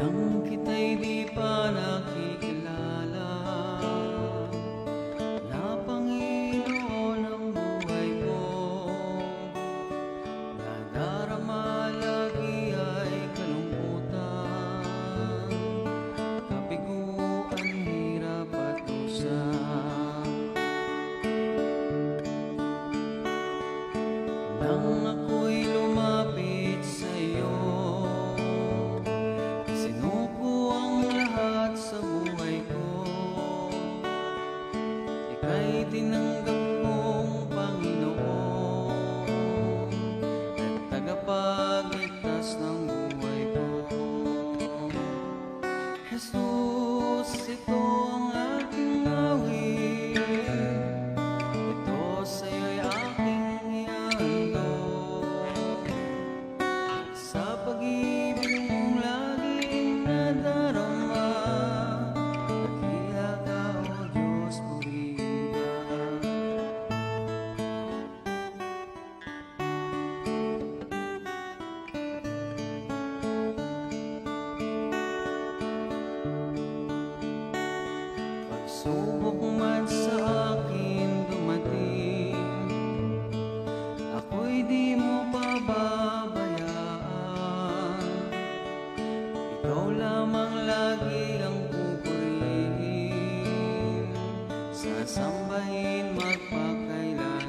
Nang kita'y di pa nakikita. ay tinanggap Subok man sa akin dumating Ako'y di mo pababayaan. Ikaw lamang lagi ang pupurihin Sasambahin magpakailan.